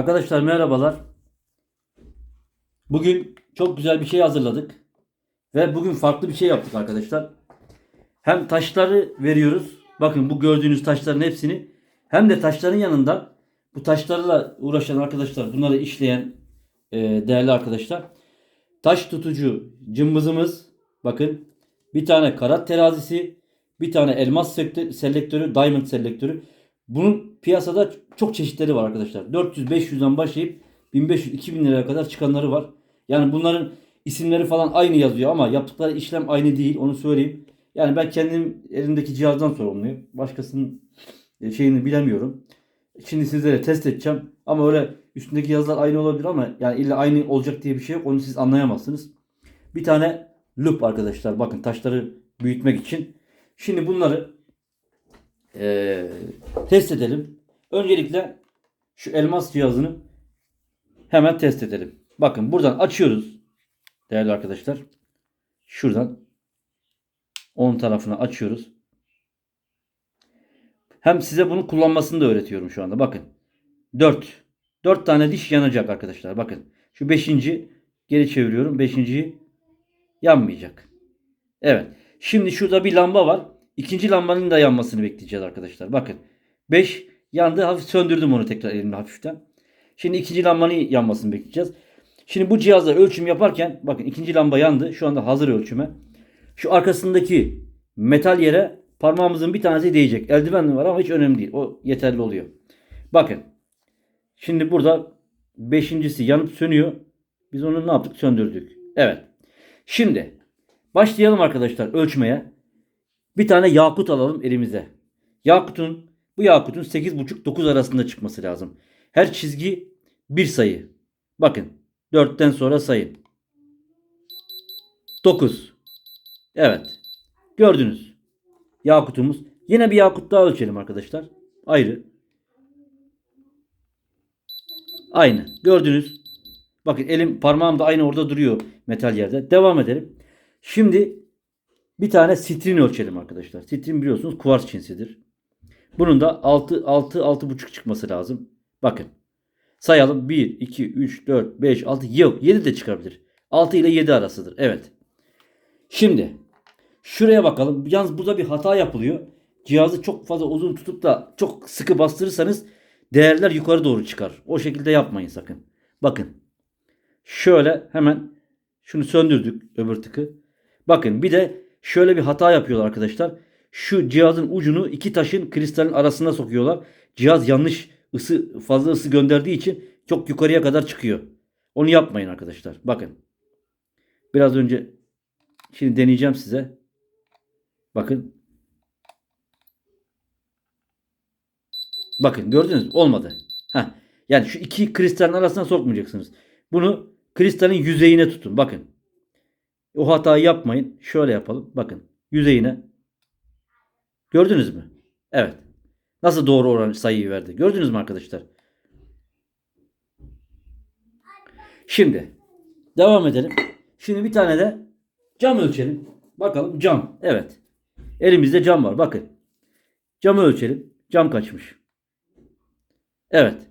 Arkadaşlar merhabalar. Bugün çok güzel bir şey hazırladık. Ve bugün farklı bir şey yaptık arkadaşlar. Hem taşları veriyoruz. Bakın bu gördüğünüz taşların hepsini. Hem de taşların yanında bu taşlarla uğraşan arkadaşlar, bunları işleyen e, değerli arkadaşlar. Taş tutucu cımbızımız. Bakın bir tane karat terazisi, bir tane elmas selektörü, diamond selektörü. Bunun piyasada çok çeşitleri var arkadaşlar. 400-500'den başlayıp 1500-2000 liraya kadar çıkanları var. Yani bunların isimleri falan aynı yazıyor ama yaptıkları işlem aynı değil. Onu söyleyeyim. Yani ben kendim elimdeki cihazdan sorumluyum. Başkasının e, şeyini bilemiyorum. Şimdi sizlere test edeceğim. Ama öyle üstündeki yazılar aynı olabilir ama yani illa aynı olacak diye bir şey yok. Onu siz anlayamazsınız. Bir tane loop arkadaşlar. Bakın taşları büyütmek için. Şimdi bunları eee, test edelim. Öncelikle şu elmas cihazını hemen test edelim. Bakın buradan açıyoruz. Değerli arkadaşlar. Şuradan 10 tarafını açıyoruz. Hem size bunu kullanmasını da öğretiyorum şu anda. Bakın. 4. 4 tane diş yanacak arkadaşlar. Bakın. Şu 5. geri çeviriyorum. 5.yi yanmayacak. Evet. Şimdi şurada bir lamba var. İkinci lambanın da yanmasını bekleyeceğiz arkadaşlar. Bakın. 5 yandı. Hafif söndürdüm onu tekrar elimle hafiften. Şimdi ikinci lambanın yanmasını bekleyeceğiz. Şimdi bu cihazla ölçüm yaparken bakın ikinci lamba yandı. Şu anda hazır ölçüme. Şu arkasındaki metal yere parmağımızın bir tanesi değecek. Eldiven var ama hiç önemli değil. O yeterli oluyor. Bakın. Şimdi burada beşincisi yanıp sönüyor. Biz onu ne yaptık? Söndürdük. Evet. Şimdi başlayalım arkadaşlar ölçmeye. Bir tane yakut alalım elimize. Yakutun bu yakutun 8,5-9 arasında çıkması lazım. Her çizgi bir sayı. Bakın 4'ten sonra sayın. 9. Evet. Gördünüz. Yakutumuz. Yine bir yakut daha ölçelim arkadaşlar. Ayrı. Aynı. Gördünüz. Bakın elim parmağım da aynı orada duruyor metal yerde. Devam edelim. Şimdi bir tane sitrin ölçelim arkadaşlar. Sitrin biliyorsunuz kuvars cinsidir. Bunun da 6 6 6,5 çıkması lazım. Bakın. Sayalım. 1 2 3 4 5 6 yok 7 de çıkabilir. 6 ile 7 arasıdır. Evet. Şimdi şuraya bakalım. Yalnız burada bir hata yapılıyor. Cihazı çok fazla uzun tutup da çok sıkı bastırırsanız değerler yukarı doğru çıkar. O şekilde yapmayın sakın. Bakın. Şöyle hemen şunu söndürdük öbür tıkı. Bakın bir de şöyle bir hata yapıyorlar arkadaşlar. Şu cihazın ucunu iki taşın kristalin arasına sokuyorlar. Cihaz yanlış ısı fazla ısı gönderdiği için çok yukarıya kadar çıkıyor. Onu yapmayın arkadaşlar. Bakın. Biraz önce şimdi deneyeceğim size. Bakın. Bakın gördünüz mü? Olmadı. Heh. Yani şu iki kristalin arasına sokmayacaksınız. Bunu kristalin yüzeyine tutun. Bakın. O hatayı yapmayın. Şöyle yapalım. Bakın. Yüzeyine. Gördünüz mü? Evet. Nasıl doğru oran sayıyı verdi? Gördünüz mü arkadaşlar? Şimdi devam edelim. Şimdi bir tane de cam ölçelim. Bakalım cam. Evet. Elimizde cam var. Bakın. Camı ölçelim. Cam kaçmış? Evet.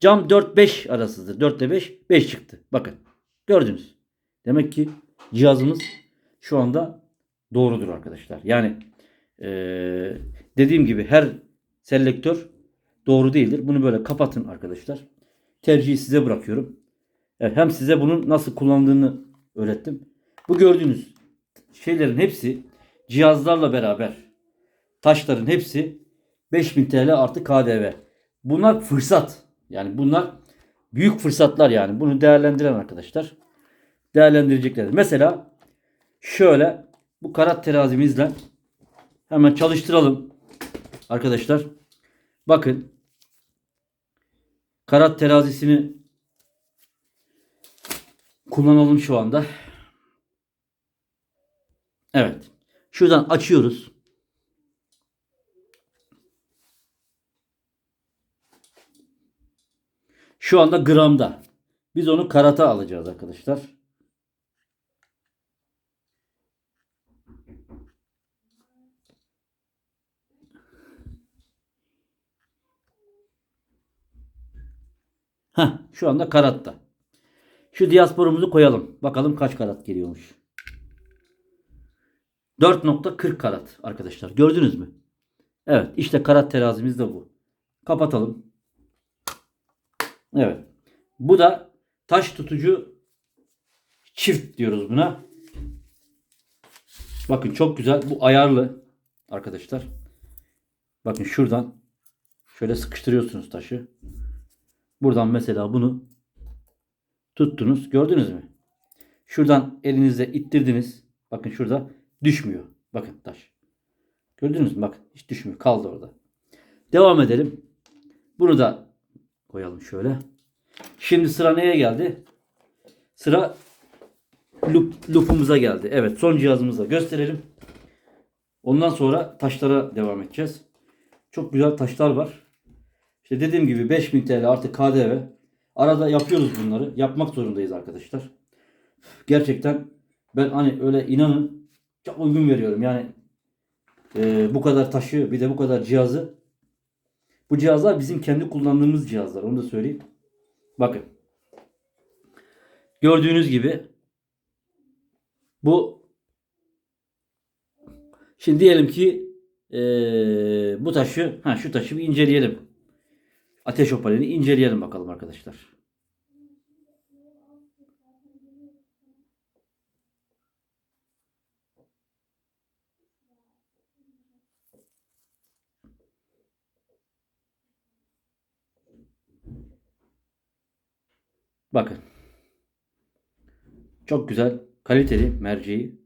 Cam 4-5 arasıdır. 4 ile 5. 5 çıktı. Bakın. Gördünüz. Demek ki cihazımız şu anda doğrudur arkadaşlar. Yani eee, dediğim gibi her selektör doğru değildir. Bunu böyle kapatın arkadaşlar. Tercihi size bırakıyorum. Evet, hem size bunun nasıl kullandığını öğrettim. Bu gördüğünüz şeylerin hepsi cihazlarla beraber taşların hepsi 5000 TL artı KDV. Bunlar fırsat. Yani bunlar büyük fırsatlar yani. Bunu değerlendiren arkadaşlar değerlendirecekler. Mesela şöyle bu karat terazimizle hemen çalıştıralım arkadaşlar. Bakın karat terazisini kullanalım şu anda. Evet. Şuradan açıyoruz. Şu anda gramda. Biz onu karata alacağız arkadaşlar. Heh, şu anda karatta. Şu diasporumuzu koyalım. Bakalım kaç karat geliyormuş. 4.40 karat arkadaşlar. Gördünüz mü? Evet. işte karat terazimiz de bu. Kapatalım. Evet. Bu da taş tutucu çift diyoruz buna. Bakın çok güzel. Bu ayarlı arkadaşlar. Bakın şuradan şöyle sıkıştırıyorsunuz taşı. Buradan mesela bunu tuttunuz. Gördünüz mü? Şuradan elinizle ittirdiniz. Bakın şurada düşmüyor. Bakın taş. Gördünüz mü? Bakın hiç düşmüyor. Kaldı orada. Devam edelim. Bunu da koyalım şöyle. Şimdi sıra neye geldi? Sıra lup, lupumuza geldi. Evet son cihazımıza gösterelim. Ondan sonra taşlara devam edeceğiz. Çok güzel taşlar var. İşte dediğim gibi 5000 TL artı KDV. Arada yapıyoruz bunları. Yapmak zorundayız arkadaşlar. Gerçekten ben hani öyle inanın çok uygun veriyorum. Yani e, bu kadar taşı bir de bu kadar cihazı. Bu cihazlar bizim kendi kullandığımız cihazlar. Onu da söyleyeyim. Bakın. Gördüğünüz gibi bu şimdi diyelim ki e, bu taşı ha şu taşı bir inceleyelim. Ateş opalini inceleyelim bakalım arkadaşlar. Bakın. Çok güzel, kaliteli merceği.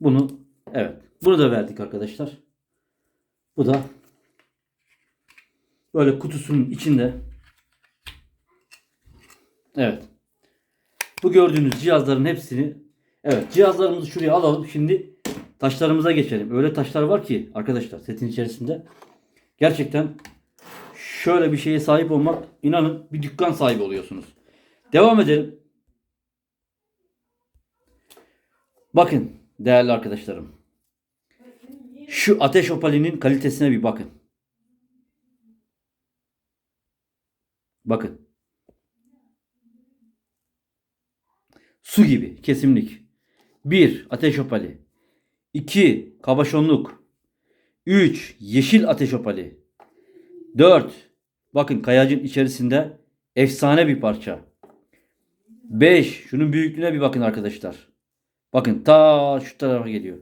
Bunu evet, bunu da verdik arkadaşlar. Bu da böyle kutusunun içinde. Evet. Bu gördüğünüz cihazların hepsini evet cihazlarımızı şuraya alalım. Şimdi taşlarımıza geçelim. Öyle taşlar var ki arkadaşlar setin içerisinde gerçekten şöyle bir şeye sahip olmak inanın bir dükkan sahibi oluyorsunuz. Devam edelim. Bakın değerli arkadaşlarım. Şu ateş opalinin kalitesine bir bakın. Bakın. Su gibi kesimlik. 1. Ateş opali. 2. Kabaşonluk. 3. Yeşil ateş opali. 4. Bakın kayacın içerisinde efsane bir parça. 5. Şunun büyüklüğüne bir bakın arkadaşlar. Bakın ta şu tarafa geliyor.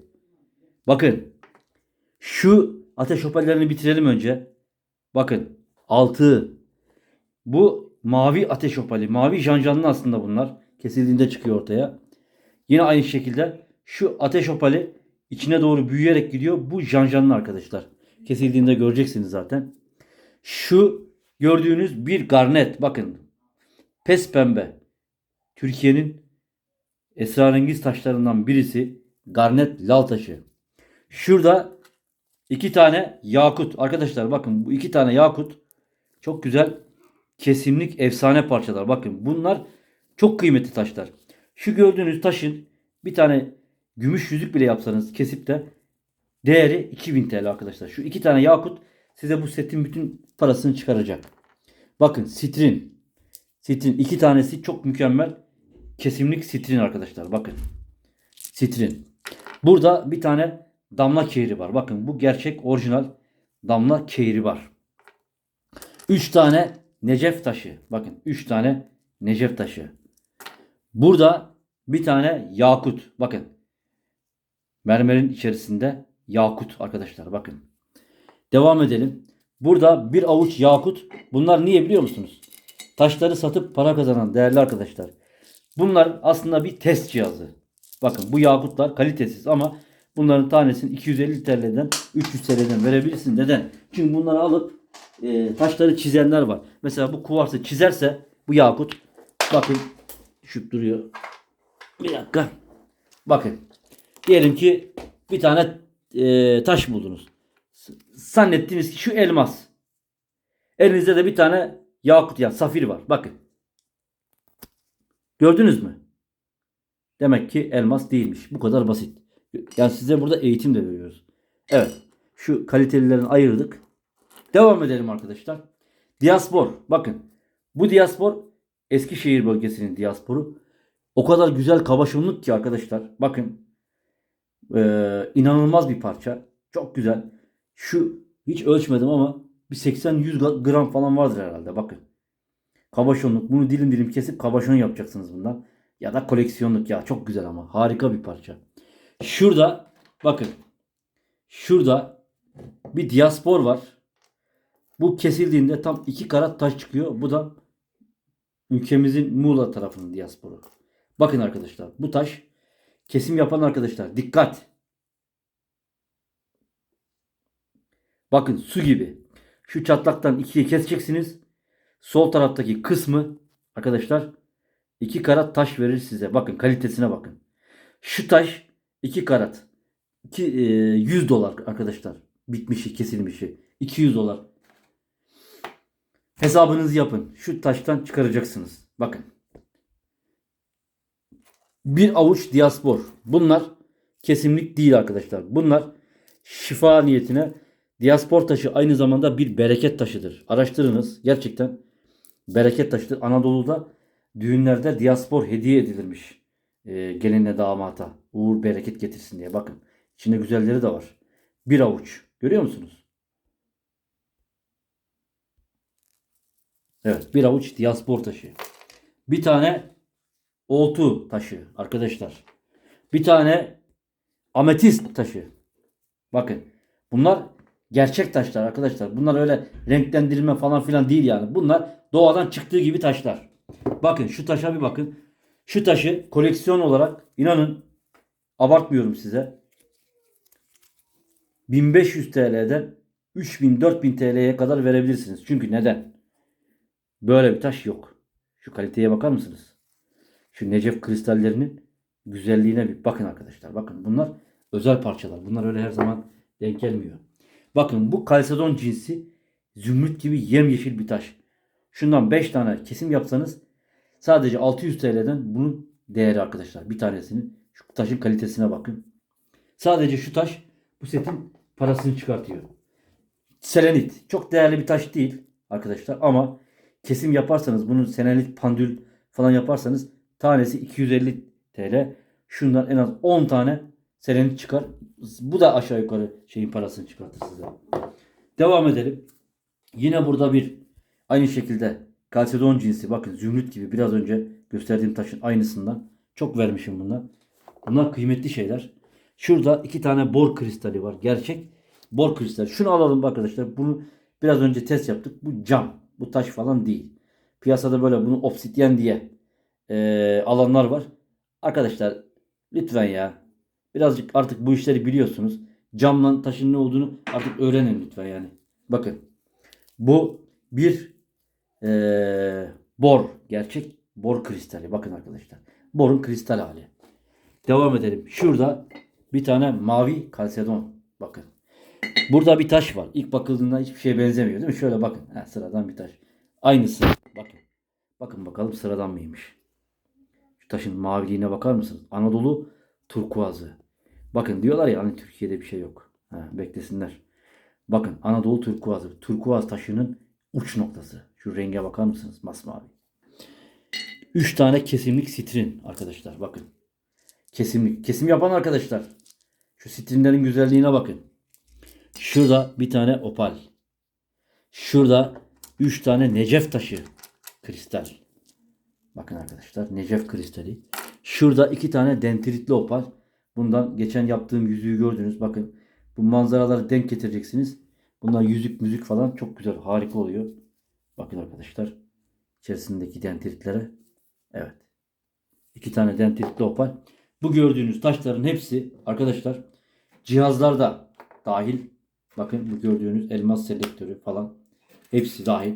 Bakın. Şu ateş opallerini bitirelim önce. Bakın. 6. Bu mavi ateş opali. Mavi janjanlı aslında bunlar. Kesildiğinde çıkıyor ortaya. Yine aynı şekilde şu ateş opali içine doğru büyüyerek gidiyor. Bu janjanlı arkadaşlar. Kesildiğinde göreceksiniz zaten. Şu gördüğünüz bir garnet. Bakın. Pes pembe. Türkiye'nin esrarengiz taşlarından birisi garnet lal taşı. Şurada iki tane yakut. Arkadaşlar bakın bu iki tane yakut çok güzel kesimlik efsane parçalar. Bakın bunlar çok kıymetli taşlar. Şu gördüğünüz taşın bir tane gümüş yüzük bile yapsanız kesip de değeri 2000 TL arkadaşlar. Şu iki tane yakut size bu setin bütün parasını çıkaracak. Bakın sitrin. Sitrin iki tanesi çok mükemmel. Kesimlik sitrin arkadaşlar. Bakın. Sitrin. Burada bir tane damla kehri var. Bakın bu gerçek orijinal damla kehri var. 3 tane necef taşı. Bakın 3 tane necef taşı. Burada bir tane yakut. Bakın. Mermerin içerisinde yakut arkadaşlar. Bakın. Devam edelim. Burada bir avuç yakut. Bunlar niye biliyor musunuz? Taşları satıp para kazanan değerli arkadaşlar. Bunlar aslında bir test cihazı. Bakın bu yakutlar kalitesiz ama bunların tanesini 250 TL'den 300 TL'den verebilirsin. Neden? Çünkü bunları alıp e, taşları çizenler var. Mesela bu kuvarsı çizerse bu yakut bakın düşüp duruyor. Bir dakika. Bakın. Diyelim ki bir tane e, taş buldunuz. Zannettiniz ki şu elmas. Elinizde de bir tane yakut yani safir var. Bakın. Gördünüz mü? Demek ki elmas değilmiş. Bu kadar basit. Yani size burada eğitim de veriyoruz. Evet. Şu kalitelilerini ayırdık. Devam edelim arkadaşlar. Diaspor. Bakın. Bu diaspor Eskişehir bölgesinin diasporu. O kadar güzel kabaşonluk ki arkadaşlar. Bakın. Ee, inanılmaz bir parça. Çok güzel. Şu hiç ölçmedim ama bir 80-100 gram falan vardır herhalde. Bakın. Kabaşonluk. Bunu dilim dilim kesip kabaşon yapacaksınız bundan. Ya da koleksiyonluk ya. Çok güzel ama. Harika bir parça. Şurada bakın. Şurada bir diaspor var. Bu kesildiğinde tam iki karat taş çıkıyor. Bu da ülkemizin Muğla tarafının diasporu. Bakın arkadaşlar bu taş kesim yapan arkadaşlar dikkat. Bakın su gibi. Şu çatlaktan ikiye keseceksiniz. Sol taraftaki kısmı arkadaşlar iki karat taş verir size. Bakın kalitesine bakın. Şu taş iki karat. İki, e, 100 dolar arkadaşlar. Bitmişi kesilmişi. 200 dolar. Hesabınızı yapın. Şu taştan çıkaracaksınız. Bakın. Bir avuç diaspor. Bunlar kesimlik değil arkadaşlar. Bunlar şifa niyetine diaspor taşı aynı zamanda bir bereket taşıdır. Araştırınız. Gerçekten bereket taşıdır. Anadolu'da düğünlerde diaspor hediye edilirmiş. Ee, gelinle damata. Uğur bereket getirsin diye. Bakın. İçinde güzelleri de var. Bir avuç. Görüyor musunuz? Evet. Bir avuç diaspor taşı. Bir tane oltu taşı arkadaşlar. Bir tane ametist taşı. Bakın. Bunlar gerçek taşlar arkadaşlar. Bunlar öyle renklendirme falan filan değil yani. Bunlar doğadan çıktığı gibi taşlar. Bakın şu taşa bir bakın. Şu taşı koleksiyon olarak inanın abartmıyorum size. 1500 TL'den 3000-4000 TL'ye kadar verebilirsiniz. Çünkü neden? Böyle bir taş yok. Şu kaliteye bakar mısınız? Şu Necef kristallerinin güzelliğine bir bakın arkadaşlar. Bakın bunlar özel parçalar. Bunlar öyle her zaman denk gelmiyor. Bakın bu kalsedon cinsi zümrüt gibi yemyeşil bir taş. Şundan 5 tane kesim yapsanız sadece 600 TL'den bunun değeri arkadaşlar. Bir tanesinin şu taşın kalitesine bakın. Sadece şu taş bu setin parasını çıkartıyor. Selenit çok değerli bir taş değil arkadaşlar ama kesim yaparsanız bunun senelik pandül falan yaparsanız tanesi 250 TL. Şundan en az 10 tane selenit çıkar. Bu da aşağı yukarı şeyin parasını çıkartır size. Devam edelim. Yine burada bir aynı şekilde kalsedon cinsi bakın zümrüt gibi biraz önce gösterdiğim taşın aynısından çok vermişim bundan. Bunlar kıymetli şeyler. Şurada iki tane bor kristali var. Gerçek bor kristali. Şunu alalım arkadaşlar. Bunu biraz önce test yaptık. Bu cam. Bu taş falan değil. Piyasada böyle bunu obsidyen diye e, alanlar var. Arkadaşlar lütfen ya. Birazcık artık bu işleri biliyorsunuz. Camla taşın ne olduğunu artık öğrenin lütfen yani. Bakın. Bu bir e, bor. Gerçek bor kristali. Bakın arkadaşlar. Borun kristal hali. Devam edelim. Şurada bir tane mavi kalsedon. Bakın. Burada bir taş var. İlk bakıldığında hiçbir şeye benzemiyor değil mi? Şöyle bakın. Ha, sıradan bir taş. Aynısı. Bakın. Bakın bakalım sıradan mıymış. Şu taşın maviliğine bakar mısınız? Anadolu turkuazı. Bakın diyorlar ya hani Türkiye'de bir şey yok. Ha, beklesinler. Bakın Anadolu turkuazı. Turkuaz taşının uç noktası. Şu renge bakar mısınız? Masmavi. 3 tane kesimlik sitrin arkadaşlar. Bakın. Kesimlik. Kesim yapan arkadaşlar. Şu sitrinlerin güzelliğine bakın. Şurada bir tane opal. Şurada 3 tane necef taşı. Kristal. Bakın arkadaşlar necef kristali. Şurada iki tane dendritli opal. Bundan geçen yaptığım yüzüğü gördünüz. Bakın bu manzaraları denk getireceksiniz. Bundan yüzük müzik falan çok güzel harika oluyor. Bakın arkadaşlar. içerisindeki dendritlere. Evet. İki tane dendritli opal. Bu gördüğünüz taşların hepsi arkadaşlar cihazlarda dahil. Bakın bu gördüğünüz elmas selektörü falan. Hepsi dahil.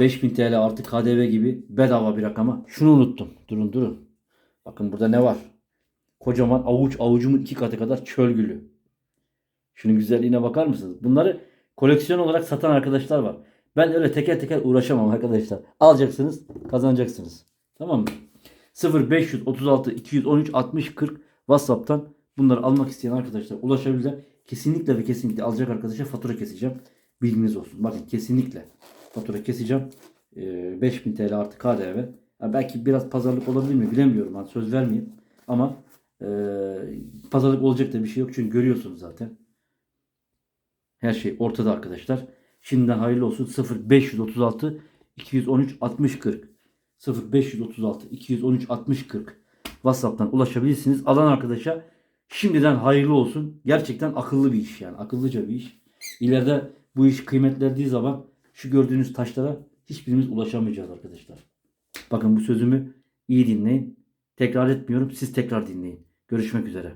5000 TL artı KDV gibi bedava bir rakama. Şunu unuttum. Durun durun. Bakın burada ne var? Kocaman avuç avucumun iki katı kadar çöl gülü. Şunun güzelliğine bakar mısınız? Bunları koleksiyon olarak satan arkadaşlar var. Ben öyle teker teker uğraşamam arkadaşlar. Alacaksınız, kazanacaksınız. Tamam mı? 0536 213 60 40 WhatsApp'tan bunları almak isteyen arkadaşlar ulaşabilirler. Kesinlikle ve kesinlikle alacak arkadaşa fatura keseceğim. Bilginiz olsun. Bakın kesinlikle fatura keseceğim. e, 5000 TL artı KDV. Ha, belki biraz pazarlık olabilir mi bilemiyorum. Hani söz vermeyeyim. Ama e, pazarlık olacak da bir şey yok. Çünkü görüyorsunuz zaten. Her şey ortada arkadaşlar. Şimdiden hayırlı olsun. 0536 213 60 40 0536 213 60 40 WhatsApp'tan ulaşabilirsiniz. Alan arkadaşa şimdiden hayırlı olsun. Gerçekten akıllı bir iş yani. Akıllıca bir iş. İleride bu iş kıymetlendiği zaman şu gördüğünüz taşlara hiçbirimiz ulaşamayacağız arkadaşlar. Bakın bu sözümü iyi dinleyin. Tekrar etmiyorum. Siz tekrar dinleyin. Görüşmek üzere.